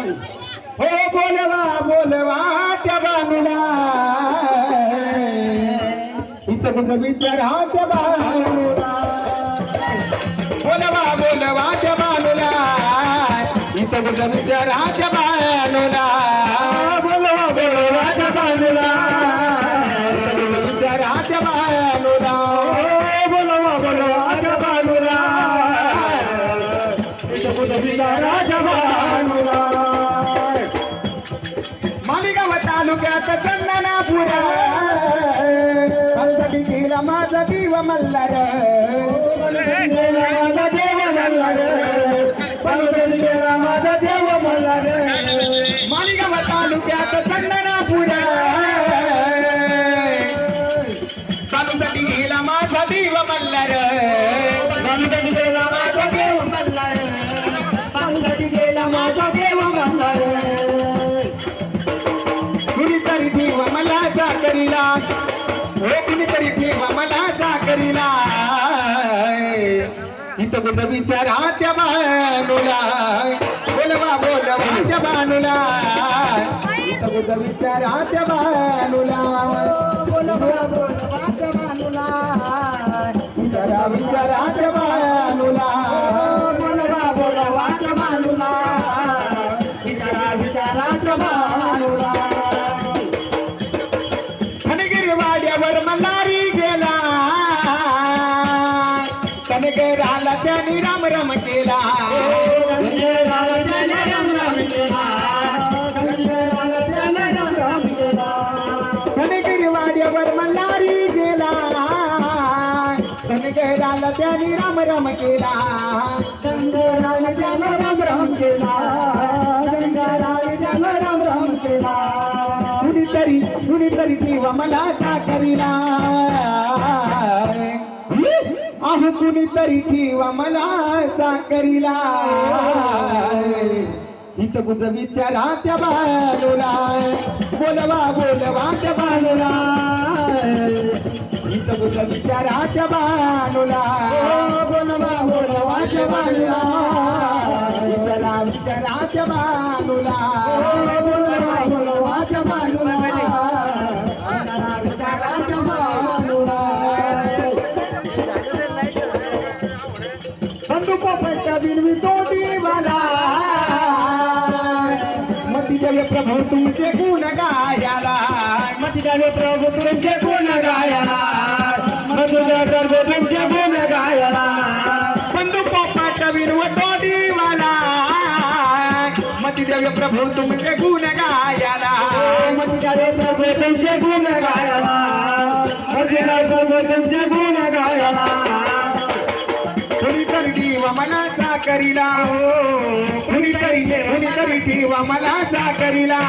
हो बोलवा बोलवा त्या बानुला इथं कुठं विचारा त्या बानुला बोलवा बोलवा त्या बांधला इथं कुठं विचारा त्या बानुला बोलवा बोलवा त्या बानुला पंचमी केला माझा देव मल्हार माझा देव मल्हार पंचमी केला माझा देव मल्हार मालेगाव तालुक्यात चंदनापुरा चालूसाठी गेला माझा देव मल्हार चालूसाठी गेला माझा देव मल्हार चालूसाठी गेला माझा देव मल्हार कुणीतरी ठेव मला चाकरीला हो कुणीतरी ठेव विचारा त्या बानुला. बोलवा बोलवा त्या बानुला. इथं कुठं विचारा बानुला. बोलवा बोलवा त्या बानुला. विचारा विचारा त्या बानुला. बोलवा बोलवा त्या बानुला. मल्हारी गेला. कनगराला त्याने राम राम केला. कनगराला त्याने राम राम केला. कनगराला राम राम केला. मल्हारी गेला. कनगराला त्याने राम राम केला. कनगराला त्याने राम राम केला. कनगराला राम राम केला. कुणीतरी कुणीतरी देवा मला करीला अहो कुणीतरी ठेवा मला चाकरीला इथं बुज विचारा त्या बाजूला. बोलवा बोलवा त्या बाजूला. इथं बुज विचारा त्या बाजूला. बोलवा बोलवा त्या बाजूला. विचारा विचारा त्या बाजूला. देवे प्रभू तुमचे गुण गायाला. मती प्रभू तुमचे गुण गायाला मती प्रभू तुमचे गुण गायाला बंदूक फटका बिनवी तो दीवाला मती प्रभू तुमचे गुण गायाला मती प्रभू तुमचे गुण गायाला. तुमचे गुण गायाला कुणीतरी देव मनाचा करीला हो कुणीतरी कुणीतरी देव मनाचा करीला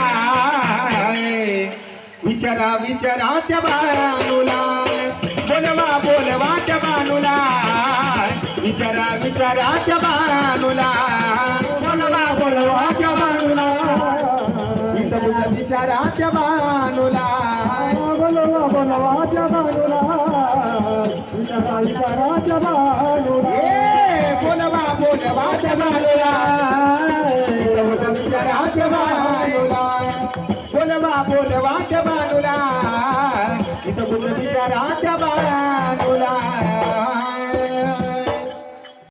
विचारा विचारा त्या बाळानुला बोलवा बोलवा त्या बाणूला विचारा विचारा त्या बानुला बोलवा बोलवा त्या बाणूला विचारा त्या बाणूला बोलवा बोलवा त्या बाणूला विचारा विचारा त्या बानुला